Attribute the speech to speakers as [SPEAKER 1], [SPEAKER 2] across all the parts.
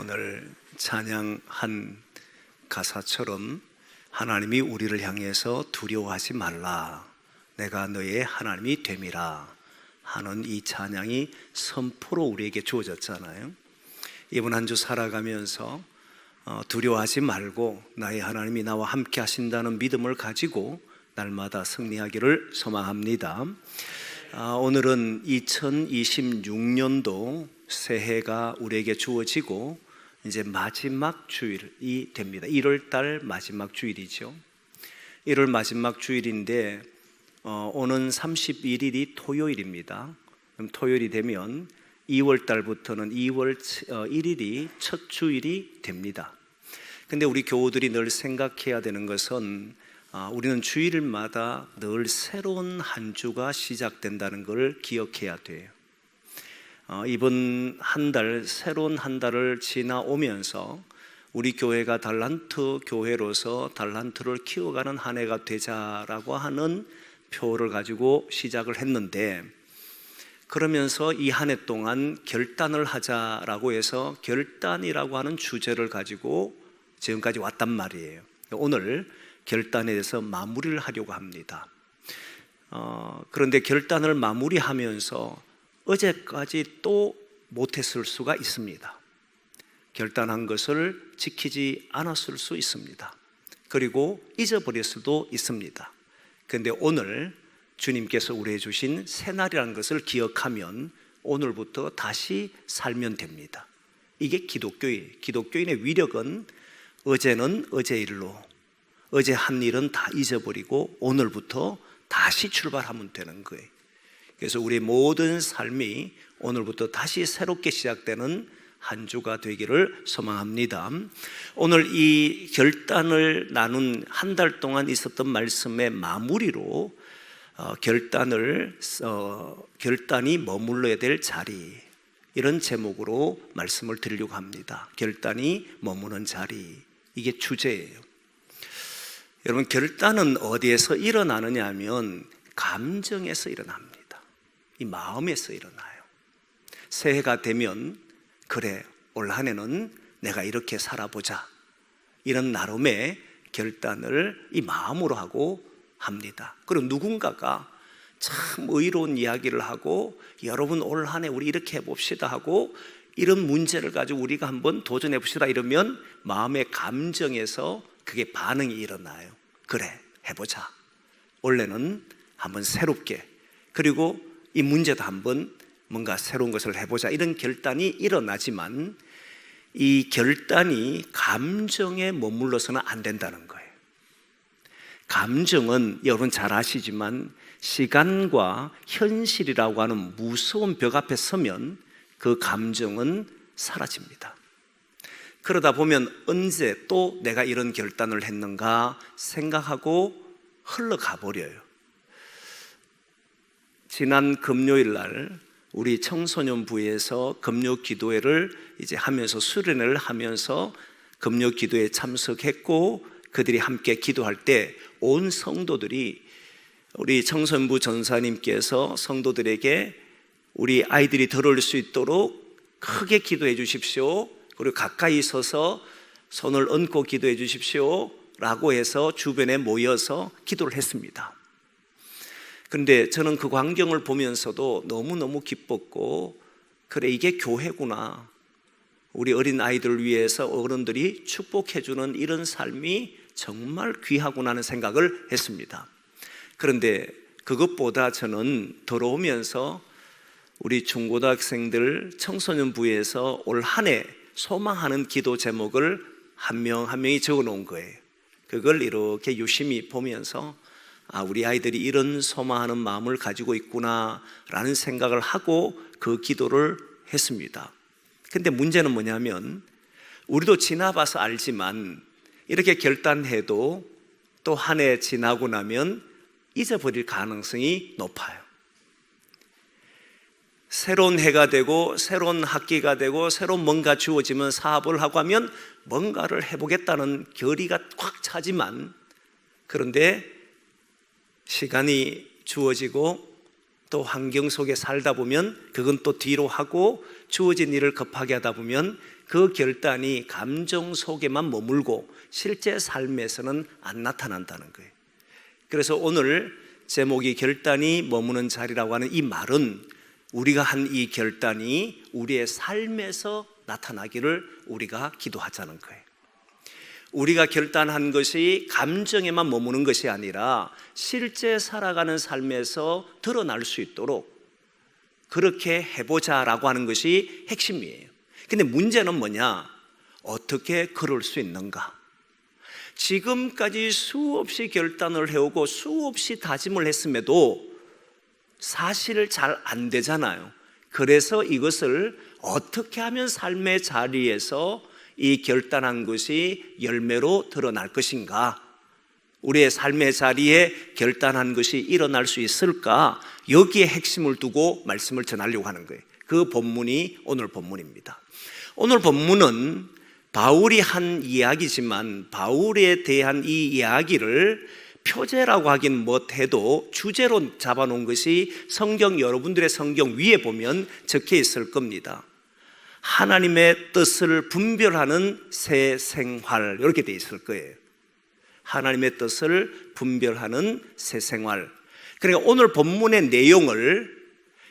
[SPEAKER 1] 오늘 찬양한 가사처럼 하나님이 우리를 향해서 두려워하지 말라. 내가 너의 하나님이 됨이라 하는 이 찬양이 선포로 우리에게 주어졌잖아요. 이번 한 주 살아가면서 어, 두려워하지 말고 나의 하나님이 나와 함께 하신다는 믿음을 가지고 날마다 승리하기를 소망합니다. 아, 오늘은 2026년도 새해가 우리에게 주어지고 이제 마지막 주일이 됩니다. 1월 달 마지막 주일이죠. 1월 마지막 주일인데 어, 오는 31일이 토요일입니다. 그럼 토요일이 되면 2월 달부터는 2월 1일이 첫 주일이 됩니다. 근데 우리 교우들이 늘 생각해야 되는 것은 아, 우리는 주일마다 늘 새로운 한 주가 시작된다는 걸 기억해야 돼요. 어, 이번 한 달, 새로운 한 달을 지나오면서 우리 교회가 달란트 교회로서 달란트를 키워가는 한 해가 되자라고 하는 표를 가지고 시작을 했는데 그러면서 이 한 해 동안 결단을 하자라고 해서 결단이라고 하는 주제를 가지고 지금까지 왔단 말이에요. 오늘 결단에 대해서 마무리를 하려고 합니다. 어, 그런데 결단을 마무리하면서 어제까지 또 못했을 수가 있습니다. 결단한 것을 지키지 않았을 수 있습니다. 그리고 잊어버릴 수도 있습니다. 그런데 오늘 주님께서 우리에게 주신 새날이라는 것을 기억하면 오늘부터 다시 살면 됩니다. 이게 기독교의 기독교인의 위력은 어제는 어제 일로 어제 한 일은 다 잊어버리고 오늘부터 다시 출발하면 되는 거예요. 그래서 우리 모든 삶이 오늘부터 다시 새롭게 시작되는 한 주가 되기를 소망합니다. 오늘 이 결단을 나눈 한 달 동안 있었던 말씀의 마무리로 어, 결단을 어, 결단이 머물러야 될 자리 이런 제목으로 말씀을 드리려고 합니다. 결단이 머무는 자리 이게 주제예요. 여러분 결단은 어디에서 일어나느냐 하면 감정에서 일어납니다. 이 마음에서 일어나요. 새해가 되면 그래 올 한해는 내가 이렇게 살아보자 이런 나름의 결단을 이 마음으로 하고 합니다. 그리고 누군가가 참 의로운 이야기를 하고 여러분 올 한해 우리 이렇게 해봅시다 하고 이런 문제를 가지고 우리가 한번 도전해 봅시다 이러면 마음의 감정에서 그게 반응이 일어나요. 그래, 해보자. 원래는 한번 새롭게 그리고 이 문제도 한번 뭔가 새로운 것을 해보자 이런 결단이 일어나지만 이 결단이 감정에 머물러서는 안 된다는 거예요. 감정은 여러분 잘 아시지만 시간과 현실이라고 하는 무서운 벽 앞에 서면 그 감정은 사라집니다. 그러다 보면 언제 또 내가 이런 결단을 했는가 생각하고 흘러가 버려요. 지난 금요일 날 우리 청소년부에서 금요 기도회를 이제 하면서 수련을 하면서 금요 기도에 참석했고 그들이 함께 기도할 때 온 성도들이 우리 청소년부 전사님께서 성도들에게 우리 아이들이 들어올 수 있도록 크게 기도해 주십시오. 그리고 가까이 서서 손을 얹고 기도해 주십시오. 라고 해서 주변에 모여서 기도를 했습니다. 그런데 저는 그 광경을 보면서도 너무너무 기뻤고, 그래, 이게 교회구나. 우리 어린 아이들을 위해서 어른들이 축복해주는 이런 삶이 정말 귀하구나 하는 생각을 했습니다. 그런데 그것보다 저는 들어오면서 우리 중고등학생들 청소년 부에서 올 한 해 소망하는 기도 제목을 한 명한 명이 적어 놓은 거예요. 그걸 이렇게 유심히 보면서 아, 우리 아이들이 이런 소망하는 마음을 가지고 있구나라는 생각을 하고 그 기도를 했습니다. 근데 문제는 뭐냐면 우리도 지나봐서 알지만 이렇게 결단해도 또 한 해 지나고 나면 잊어버릴 가능성이 높아요. 새로운 해가 되고 새로운 학기가 되고 새로운 뭔가 주어지면 사업을 하고 하면 뭔가를 해보겠다는 결의가 꽉 차지만 그런데 시간이 주어지고 또 환경 속에 살다 보면 그건 또 뒤로 하고 주어진 일을 급하게 하다 보면 그 결단이 감정 속에만 머물고 실제 삶에서는 안 나타난다는 거예요. 그래서 오늘 제목이 결단이 머무는 자리라고 하는 이 말은 우리가 한 이 결단이 우리의 삶에서 나타나기를 우리가 기도하자는 거예요. 우리가 결단한 것이 감정에만 머무는 것이 아니라 실제 살아가는 삶에서 드러날 수 있도록 그렇게 해보자라고 하는 것이 핵심이에요. 근데 문제는 뭐냐? 어떻게 그럴 수 있는가? 지금까지 수없이 결단을 해오고 수없이 다짐을 했음에도 사실 잘 안 되잖아요. 그래서 이것을 어떻게 하면 삶의 자리에서 이 결단한 것이 열매로 드러날 것인가? 우리의 삶의 자리에 결단한 것이 일어날 수 있을까? 여기에 핵심을 두고 말씀을 전하려고 하는 거예요. 그 본문이 오늘 본문입니다. 오늘 본문은 바울이 한 이야기지만 바울에 대한 이 이야기를 표제라고 하긴 못해도 주제로 잡아놓은 것이 성경 여러분들의 성경 위에 보면 적혀 있을 겁니다. 하나님의 뜻을 분별하는 새 생활 이렇게 돼 있을 거예요. 하나님의 뜻을 분별하는 새 생활. 그러니까 오늘 본문의 내용을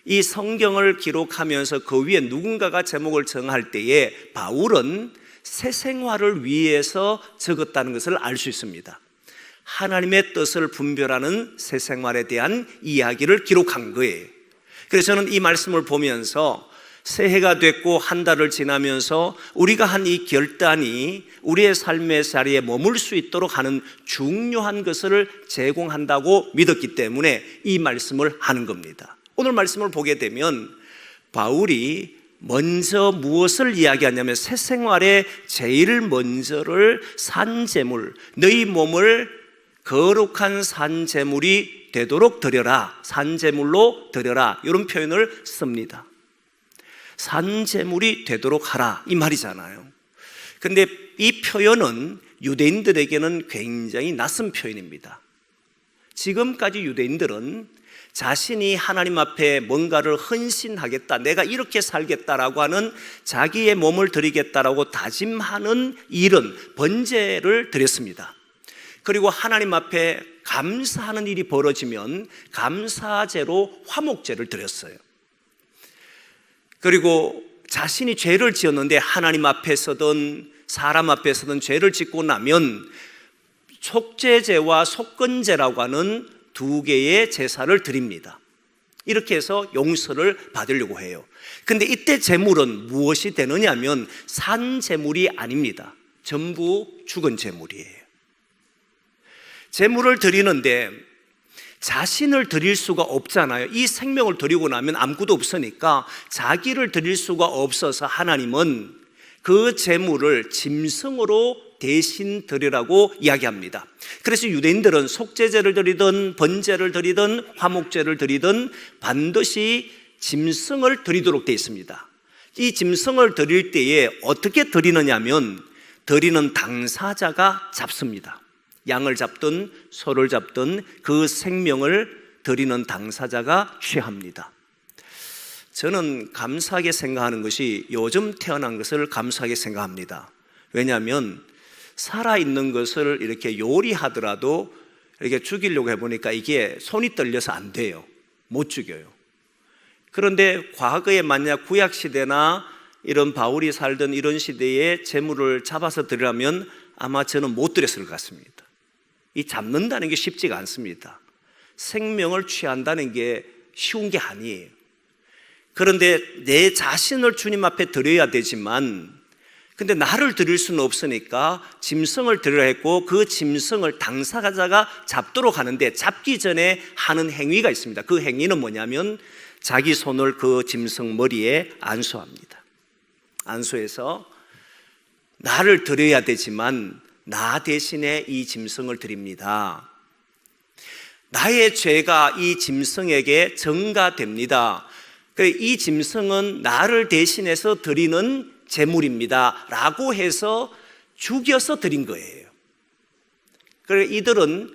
[SPEAKER 1] 이 성경을 기록하면서 그 위에 누군가가 제목을 정할 때에 바울은 새 생활을 위해서 적었다는 것을 알 수 있습니다. 하나님의 뜻을 분별하는 새 생활에 대한 이야기를 기록한 거예요. 그래서 저는 이 말씀을 보면서 새해가 됐고 한 달을 지나면서 우리가 한 이 결단이 우리의 삶의 자리에 머물 수 있도록 하는 중요한 것을 제공한다고 믿었기 때문에 이 말씀을 하는 겁니다. 오늘 말씀을 보게 되면 바울이 먼저 무엇을 이야기하냐면 새 생활의 제일 먼저를 산재물, 너희 몸을 거룩한 산재물이 되도록 드려라. 산재물로 드려라. 이런 표현을 씁니다. 산 재물이 되도록 하라. 이 말이잖아요. 근데 이 표현은 유대인들에게는 굉장히 낯선 표현입니다. 지금까지 유대인들은 자신이 하나님 앞에 뭔가를 헌신하겠다, 내가 이렇게 살겠다라고 하는 자기의 몸을 드리겠다라고 다짐하는 일은 번제를 드렸습니다. 그리고 하나님 앞에 감사하는 일이 벌어지면 감사제로 화목제를 드렸어요. 그리고 자신이 죄를 지었는데 하나님 앞에서든 사람 앞에서든 죄를 짓고 나면 속죄제와 속건제라고 하는 두 개의 제사를 드립니다. 이렇게 해서 용서를 받으려고 해요. 근데 이때 제물은 무엇이 되느냐면 산 제물이 아닙니다. 전부 죽은 제물이에요. 제물을 드리는데 자신을 드릴 수가 없잖아요. 이 생명을 드리고 나면 아무것도 없으니까 자기를 드릴 수가 없어서 하나님은 그 제물을 짐승으로 대신 드리라고 이야기합니다. 그래서 유대인들은 속죄제를 드리든 번제를 드리든 화목제를 드리든 반드시 짐승을 드리도록 되어 있습니다. 이 짐승을 드릴 때에 어떻게 드리느냐면 드리는 당사자가 잡습니다. 양을 잡든 소를 잡든 그 생명을 드리는 당사자가 취합니다. 저는 감사하게 생각하는 것이 요즘 태어난 것을 감사하게 생각합니다. 왜냐하면 살아있는 것을 이렇게 요리하더라도 이렇게 죽이려고 해보니까 이게 손이 떨려서 안 돼요. 못 죽여요. 그런데 과거에 만약 구약시대나 이런 바울이 살던 이런 시대에 재물을 잡아서 드리라면 아마 저는 못 드렸을 것 같습니다. 이 잡는다는 게 쉽지가 않습니다. 생명을 취한다는 게 쉬운 게 아니에요. 그런데 내 자신을 주님 앞에 드려야 되지만 근데 나를 드릴 수는 없으니까 짐승을 드리려 했고 그 짐승을 당사자가 잡도록 하는데 잡기 전에 하는 행위가 있습니다. 그 행위는 뭐냐면 자기 손을 그 짐승 머리에 안수합니다. 안수해서 나를 드려야 되지만 나 대신에 이 짐승을 드립니다. 나의 죄가 이 짐승에게 증가됩니다. 이 짐승은 나를 대신해서 드리는 제물입니다. 라고 해서 죽여서 드린 거예요. 그래 이들은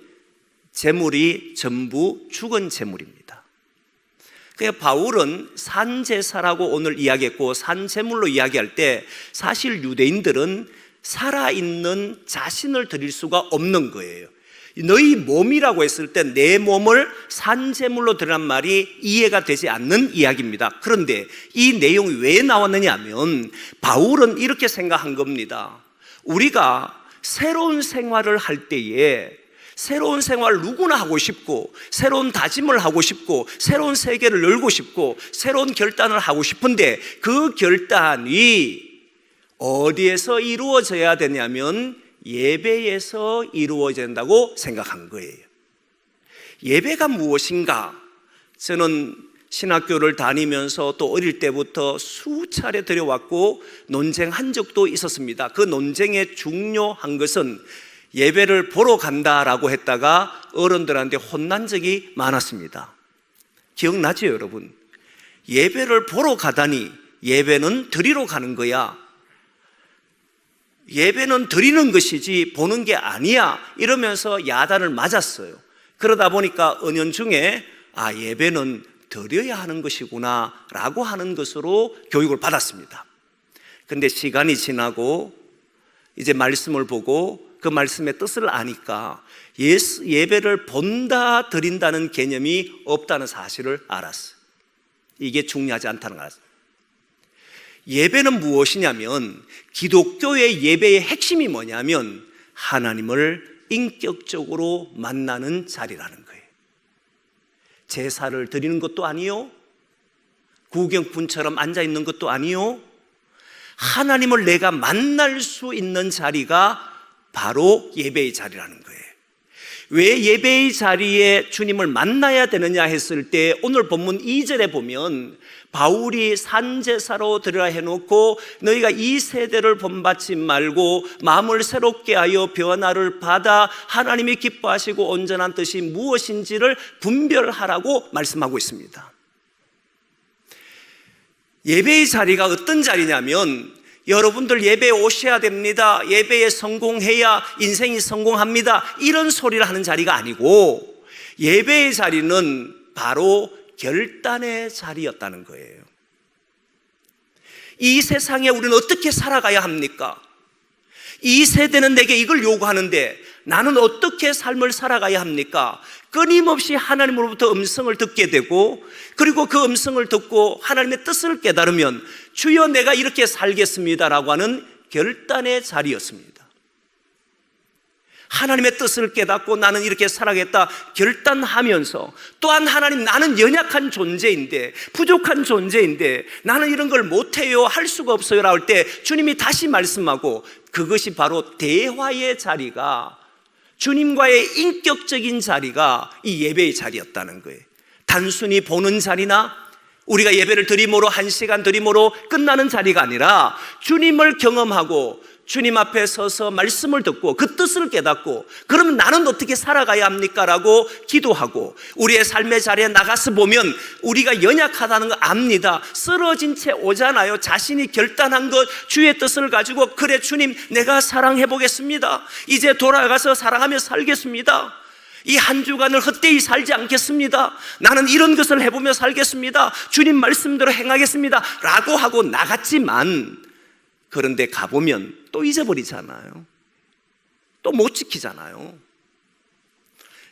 [SPEAKER 1] 제물이 전부 죽은 제물입니다. 그러니까 바울은 산제사라고 오늘 이야기했고 산제물로 이야기할 때 사실 유대인들은 살아있는 자신을 드릴 수가 없는 거예요. 너희 몸이라고 했을 때 내 몸을 산제물로 드리란 말이 이해가 되지 않는 이야기입니다. 그런데 이 내용이 왜 나왔느냐 하면 바울은 이렇게 생각한 겁니다. 우리가 새로운 생활을 할 때에 새로운 생활 누구나 하고 싶고 새로운 다짐을 하고 싶고 새로운 세계를 열고 싶고 새로운 결단을 하고 싶은데 그 결단이 어디에서 이루어져야 되냐면 예배에서 이루어진다고 생각한 거예요. 예배가 무엇인가? 저는 신학교를 다니면서 또 어릴 때부터 수차례 들여왔고 논쟁한 적도 있었습니다. 그 논쟁의 중요한 것은 예배를 보러 간다라고 했다가 어른들한테 혼난 적이 많았습니다. 기억나죠, 여러분? 예배를 보러 가다니 예배는 드리러 가는 거야. 예배는 드리는 것이지 보는 게 아니야. 이러면서 야단을 맞았어요. 그러다 보니까 은연 중에 아, 예배는 드려야 하는 것이구나 라고 하는 것으로 교육을 받았습니다. 근데 시간이 지나고 이제 말씀을 보고 그 말씀의 뜻을 아니까 예수, 예배를 본다 드린다는 개념이 없다는 사실을 알았어요. 이게 중요하지 않다는 걸 알았어요. 예배는 무엇이냐면 기독교의 예배의 핵심이 뭐냐면 하나님을 인격적으로 만나는 자리라는 거예요. 제사를 드리는 것도 아니요. 구경꾼처럼 앉아 있는 것도 아니요. 하나님을 내가 만날 수 있는 자리가 바로 예배의 자리라는 거예요. 왜 예배의 자리에 주님을 만나야 되느냐 했을 때 오늘 본문 2절에 보면 바울이 산제사로 들으라 해놓고 너희가 이 세대를 본받지 말고 마음을 새롭게 하여 변화를 받아 하나님이 기뻐하시고 온전한 뜻이 무엇인지를 분별하라고 말씀하고 있습니다. 예배의 자리가 어떤 자리냐면 여러분들 예배에 오셔야 됩니다. 예배에 성공해야 인생이 성공합니다. 이런 소리를 하는 자리가 아니고 예배의 자리는 바로 결단의 자리였다는 거예요. 이 세상에 우리는 어떻게 살아가야 합니까? 이 세대는 내게 이걸 요구하는데 나는 어떻게 삶을 살아가야 합니까? 끊임없이 하나님으로부터 음성을 듣게 되고 그리고 그 음성을 듣고 하나님의 뜻을 깨달으면 주여 내가 이렇게 살겠습니다라고 하는 결단의 자리였습니다. 하나님의 뜻을 깨닫고 나는 이렇게 살아겠다 결단하면서 또한 하나님 나는 연약한 존재인데 부족한 존재인데 나는 이런 걸 못해요 할 수가 없어요 라고 할때 주님이 다시 말씀하고 그것이 바로 대화의 자리가 주님과의 인격적인 자리가 이 예배의 자리였다는 거예요. 단순히 보는 자리나 우리가 예배를 드림으로 한 시간 드림으로 끝나는 자리가 아니라 주님을 경험하고 주님 앞에 서서 말씀을 듣고 그 뜻을 깨닫고 그러면 나는 어떻게 살아가야 합니까? 라고 기도하고 우리의 삶의 자리에 나가서 보면 우리가 연약하다는 거 압니다. 쓰러진 채 오잖아요. 자신이 결단한 것 주의 뜻을 가지고 그래 주님 내가 사랑해 보겠습니다. 이제 돌아가서 사랑하며 살겠습니다. 이한 주간을 헛되이 살지 않겠습니다. 나는 이런 것을 해보며 살겠습니다. 주님 말씀대로 행하겠습니다. 라고 하고 나갔지만 그런데 가보면 또 잊어버리잖아요. 또 못 지키잖아요.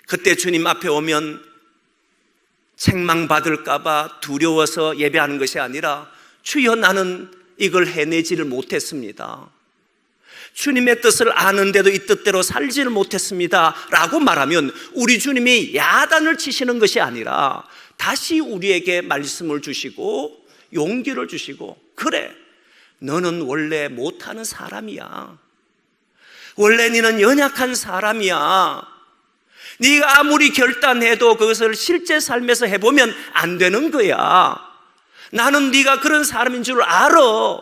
[SPEAKER 1] 그때 주님 앞에 오면 책망받을까봐 두려워서 예배하는 것이 아니라 주여 나는 이걸 해내지를 못했습니다. 주님의 뜻을 아는데도 이 뜻대로 살지를 못했습니다. 라고 말하면 우리 주님이 야단을 치시는 것이 아니라 다시 우리에게 말씀을 주시고 용기를 주시고 그래 너는 원래 못하는 사람이야. 원래 너는 연약한 사람이야. 네가 아무리 결단해도 그것을 실제 삶에서 해보면 안 되는 거야. 나는 네가 그런 사람인 줄 알아.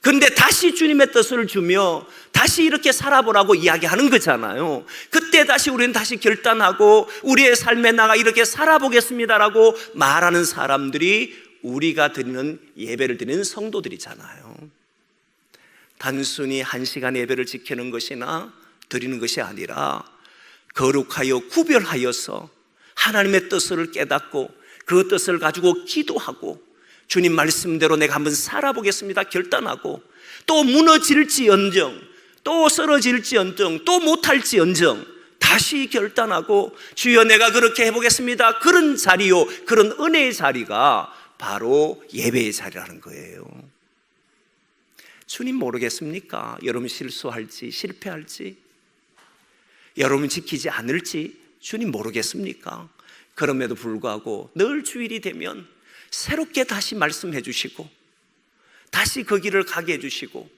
[SPEAKER 1] 근데 다시 주님의 뜻을 주며 다시 이렇게 살아보라고 이야기하는 거잖아요. 그때 다시 우리는 다시 결단하고 우리의 삶에 나가 이렇게 살아보겠습니다라고 말하는 사람들이 우리가 드리는 예배를 드리는 성도들이잖아요. 단순히 한 시간 예배를 지키는 것이나 드리는 것이 아니라 거룩하여 구별하여서 하나님의 뜻을 깨닫고 그 뜻을 가지고 기도하고 주님 말씀대로 내가 한번 살아보겠습니다. 결단하고 또 무너질지언정 또 쓰러질지언정 또 못할지언정 다시 결단하고 주여 내가 그렇게 해보겠습니다. 그런 자리요, 그런 은혜의 자리가 바로 예배의 자리라는 거예요. 주님 모르겠습니까? 여러분 실수할지 실패할지 여러분 지키지 않을지 주님 모르겠습니까? 그럼에도 불구하고 늘 주일이 되면 새롭게 다시 말씀해 주시고 다시 그 길을 가게 해 주시고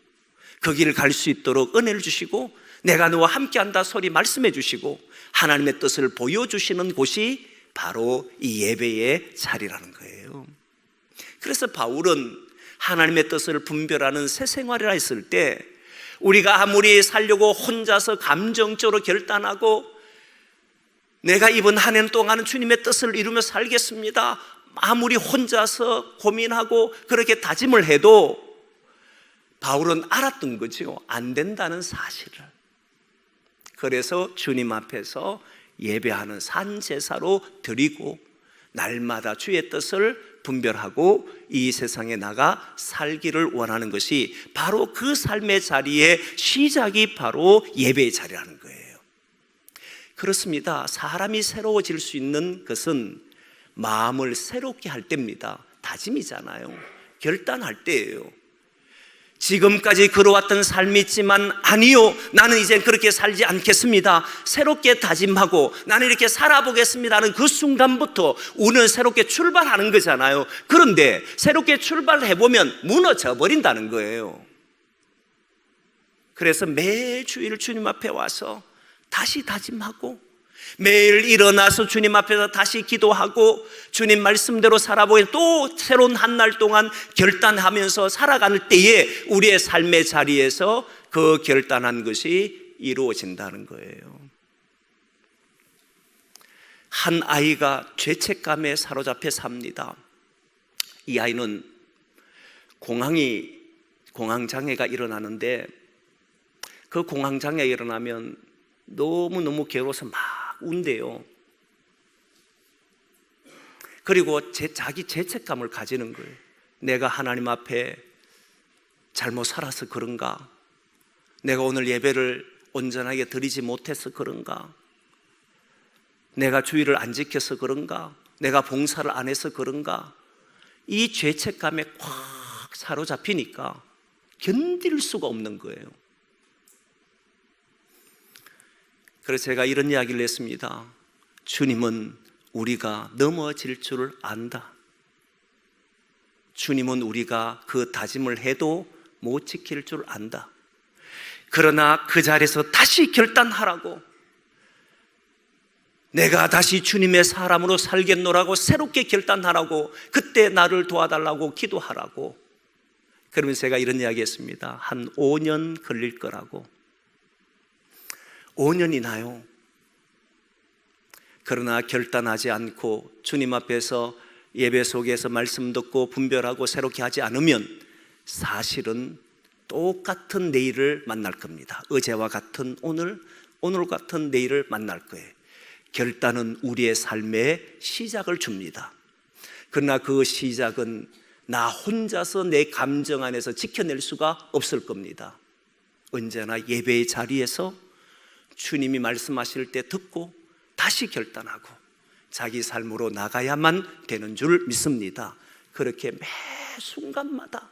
[SPEAKER 1] 그 길을 갈 수 있도록 은혜를 주시고 내가 너와 함께 한다 소리 말씀해 주시고 하나님의 뜻을 보여 주시는 곳이 바로 이 예배의 자리라는 거예요. 그래서 바울은 하나님의 뜻을 분별하는 새 생활이라 했을 때 우리가 아무리 살려고 혼자서 감정적으로 결단하고 내가 이번 한 해 동안은 주님의 뜻을 이루며 살겠습니다. 아무리 혼자서 고민하고 그렇게 다짐을 해도 바울은 알았던 거죠. 안 된다는 사실을. 그래서 주님 앞에서 예배하는 산제사로 드리고 날마다 주의 뜻을 분별하고 이 세상에 나가 살기를 원하는 것이 바로 그 삶의 자리의 시작이 바로 예배의 자리라는 거예요. 그렇습니다. 사람이 새로워질 수 있는 것은 마음을 새롭게 할 때입니다. 다짐이잖아요. 결단할 때예요. 지금까지 걸어왔던 삶이 있지만 아니요 나는 이제 그렇게 살지 않겠습니다. 새롭게 다짐하고 나는 이렇게 살아보겠습니다는 그 순간부터 우리는 새롭게 출발하는 거잖아요. 그런데 새롭게 출발해보면 무너져 버린다는 거예요. 그래서 매 주일 주님 앞에 와서 다시 다짐하고 매일 일어나서 주님 앞에서 다시 기도하고 주님 말씀대로 살아보게 또 새로운 한 날 동안 결단하면서 살아가는 때에 우리의 삶의 자리에서 그 결단한 것이 이루어진다는 거예요. 한 아이가 죄책감에 사로잡혀 삽니다. 이 아이는 공황이 공황 장애가 일어나는데 그 공황 장애가 일어나면 너무 너무 괴로워서 막 운대요. 그리고 제, 자기 죄책감을 가지는 거예요. 내가 하나님 앞에 잘못 살아서 그런가? 내가 오늘 예배를 온전하게 드리지 못해서 그런가? 내가 주의를 안 지켜서 그런가? 내가 봉사를 안 해서 그런가? 이 죄책감에 꽉 사로잡히니까 견딜 수가 없는 거예요. 그래서 제가 이런 이야기를 했습니다. 주님은 우리가 넘어질 줄을 안다. 주님은 우리가 그 다짐을 해도 못 지킬 줄 안다. 그러나 그 자리에서 다시 결단하라고 내가 다시 주님의 사람으로 살겠노라고 새롭게 결단하라고 그때 나를 도와달라고 기도하라고 그러면 제가 이런 이야기 했습니다. 한 5년 걸릴 거라고. 5년이나요. 그러나 결단하지 않고 주님 앞에서 예배 속에서 말씀 듣고 분별하고 새롭게 하지 않으면 사실은 똑같은 내일을 만날 겁니다. 어제와 같은 오늘, 오늘 같은 내일을 만날 거예요. 결단은 우리의 삶의 시작을 줍니다. 그러나 그 시작은 나 혼자서 내 감정 안에서 지켜낼 수가 없을 겁니다. 언제나 예배의 자리에서 주님이 말씀하실 때 듣고 다시 결단하고 자기 삶으로 나가야만 되는 줄 믿습니다. 그렇게 매 순간마다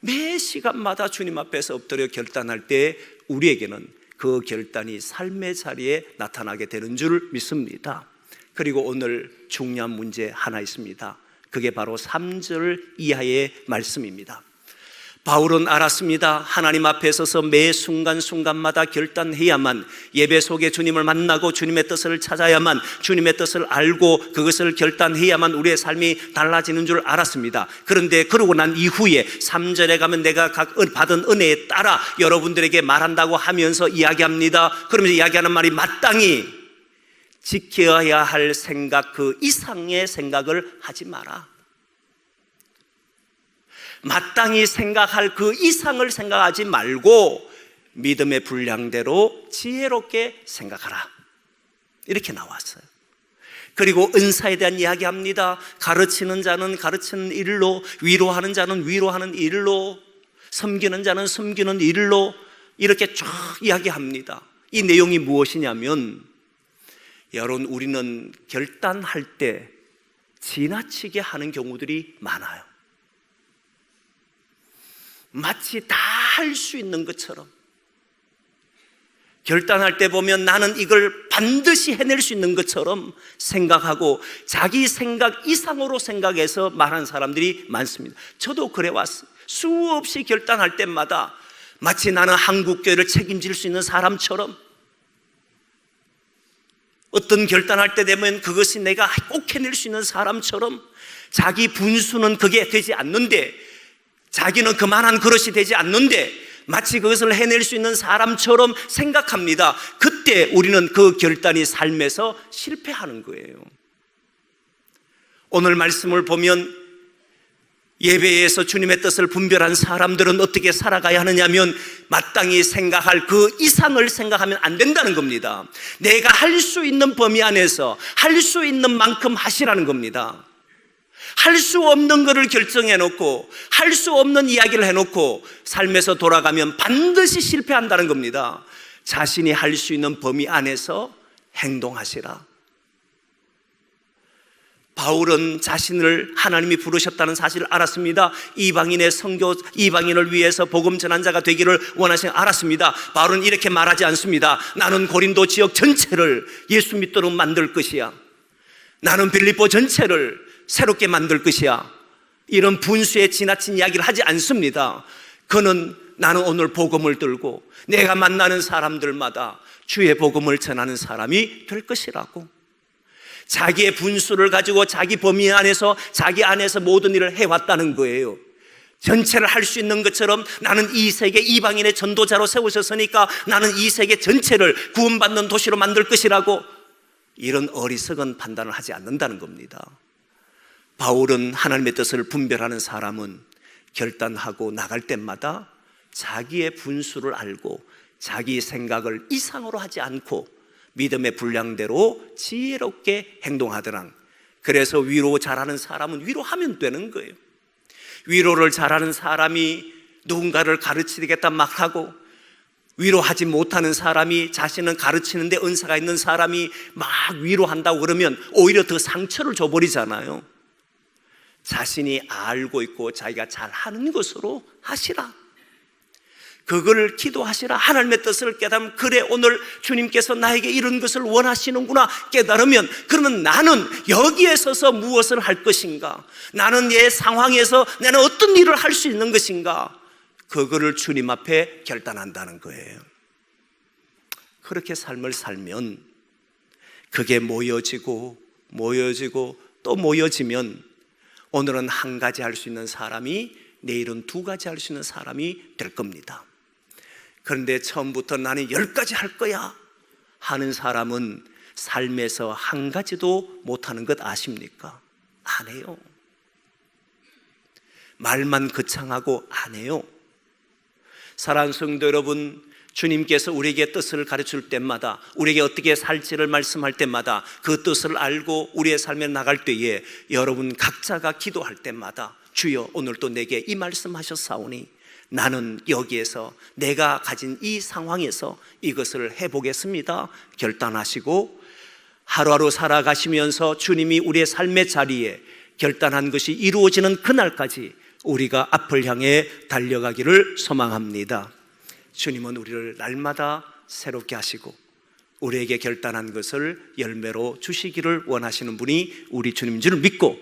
[SPEAKER 1] 매 시간마다 주님 앞에서 엎드려 결단할 때 우리에게는 그 결단이 삶의 자리에 나타나게 되는 줄 믿습니다. 그리고 오늘 중요한 문제 하나 있습니다. 그게 바로 3절 이하의 말씀입니다. 바울은 알았습니다. 하나님 앞에 서서 매 순간순간마다 결단해야만 예배 속에 주님을 만나고 주님의 뜻을 찾아야만 주님의 뜻을 알고 그것을 결단해야만 우리의 삶이 달라지는 줄 알았습니다. 그런데 그러고 난 이후에 3절에 가면 내가 받은 은혜에 따라 여러분들에게 말한다고 하면서 이야기합니다. 그러면서 이야기하는 말이 마땅히 지켜야 할 생각 그 이상의 생각을 하지 마라. 마땅히 생각할 그 이상을 생각하지 말고 믿음의 분량대로 지혜롭게 생각하라. 이렇게 나왔어요. 그리고 은사에 대한 이야기합니다. 가르치는 자는 가르치는 일로, 위로하는 자는 위로하는 일로, 섬기는 자는 섬기는 일로 이렇게 쫙 이야기합니다. 이 내용이 무엇이냐면 여러분 우리는 결단할 때 지나치게 하는 경우들이 많아요. 마치 다 할 수 있는 것처럼 결단할 때 보면 나는 이걸 반드시 해낼 수 있는 것처럼 생각하고 자기 생각 이상으로 생각해서 말하는 사람들이 많습니다. 저도 그래 왔어요. 수없이 결단할 때마다 마치 나는 한국교회를 책임질 수 있는 사람처럼 어떤 결단할 때 되면 그것이 내가 꼭 해낼 수 있는 사람처럼 자기 분수는 그게 되지 않는데 자기는 그만한 그릇이 되지 않는데 마치 그것을 해낼 수 있는 사람처럼 생각합니다. 그때 우리는 그 결단이 삶에서 실패하는 거예요. 오늘 말씀을 보면 예배에서 주님의 뜻을 분별한 사람들은 어떻게 살아가야 하느냐면 마땅히 생각할 그 이상을 생각하면 안 된다는 겁니다. 내가 할 수 있는 범위 안에서 할 수 있는 만큼 하시라는 겁니다. 할 수 없는 것을 결정해 놓고 할 수 없는 이야기를 해 놓고 삶에서 돌아가면 반드시 실패한다는 겁니다. 자신이 할 수 있는 범위 안에서 행동하시라. 바울은 자신을 하나님이 부르셨다는 사실을 알았습니다. 이방인의 선교, 이방인을 위해서 복음 전환자가 되기를 원하시는 알았습니다. 바울은 이렇게 말하지 않습니다. 나는 고린도 지역 전체를 예수 믿도록 만들 것이야. 나는 빌립보 전체를 새롭게 만들 것이야. 이런 분수에 지나친 이야기를 하지 않습니다. 그는 나는 오늘 복음을 들고 내가 만나는 사람들마다 주의 복음을 전하는 사람이 될 것이라고. 자기의 분수를 가지고 자기 범위 안에서 자기 안에서 모든 일을 해왔다는 거예요. 전체를 할 수 있는 것처럼 나는 이 세계 이방인의 전도자로 세우셨으니까 나는 이 세계 전체를 구원받는 도시로 만들 것이라고 이런 어리석은 판단을 하지 않는다는 겁니다. 바울은 하나님의 뜻을 분별하는 사람은 결단하고 나갈 때마다 자기의 분수를 알고 자기 생각을 이상으로 하지 않고 믿음의 분량대로 지혜롭게 행동하더라. 그래서 위로 잘하는 사람은 위로하면 되는 거예요. 위로를 잘하는 사람이 누군가를 가르치겠다 막 하고 위로하지 못하는 사람이 자신은 가르치는데 은사가 있는 사람이 막 위로한다고 그러면 오히려 더 상처를 줘버리잖아요. 자신이 알고 있고 자기가 잘 하는 것으로 하시라. 그거를 기도하시라. 하나님의 뜻을 깨달으면 그래 오늘 주님께서 나에게 이런 것을 원하시는구나 깨달으면 그러면 나는 여기에 서서 무엇을 할 것인가? 나는 내 상황에서 나는 어떤 일을 할 수 있는 것인가? 그거를 주님 앞에 결단한다는 거예요. 그렇게 삶을 살면 그게 모여지고 모여지고 또 모여지면 오늘은 한 가지 할 수 있는 사람이 내일은 두 가지 할 수 있는 사람이 될 겁니다. 그런데 처음부터 나는 열 가지 할 거야 하는 사람은 삶에서 한 가지도 못하는 것 아십니까? 안 해요. 말만 거창하고 안 해요. 사랑하는 성도 여러분, 주님께서 우리에게 뜻을 가르칠 때마다 우리에게 어떻게 살지를 말씀할 때마다 그 뜻을 알고 우리의 삶에 나갈 때에 여러분 각자가 기도할 때마다 주여 오늘 또 내게 이 말씀하셨사오니 나는 여기에서 내가 가진 이 상황에서 이것을 해보겠습니다. 결단하시고 하루하루 살아가시면서 주님이 우리의 삶의 자리에 결단한 것이 이루어지는 그날까지 우리가 앞을 향해 달려가기를 소망합니다. 주님은 우리를 날마다 새롭게 하시고 우리에게 결단한 것을 열매로 주시기를 원하시는 분이 우리 주님인 줄 믿고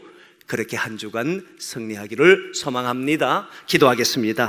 [SPEAKER 1] 그렇게 한 주간 승리하기를 소망합니다. 기도하겠습니다.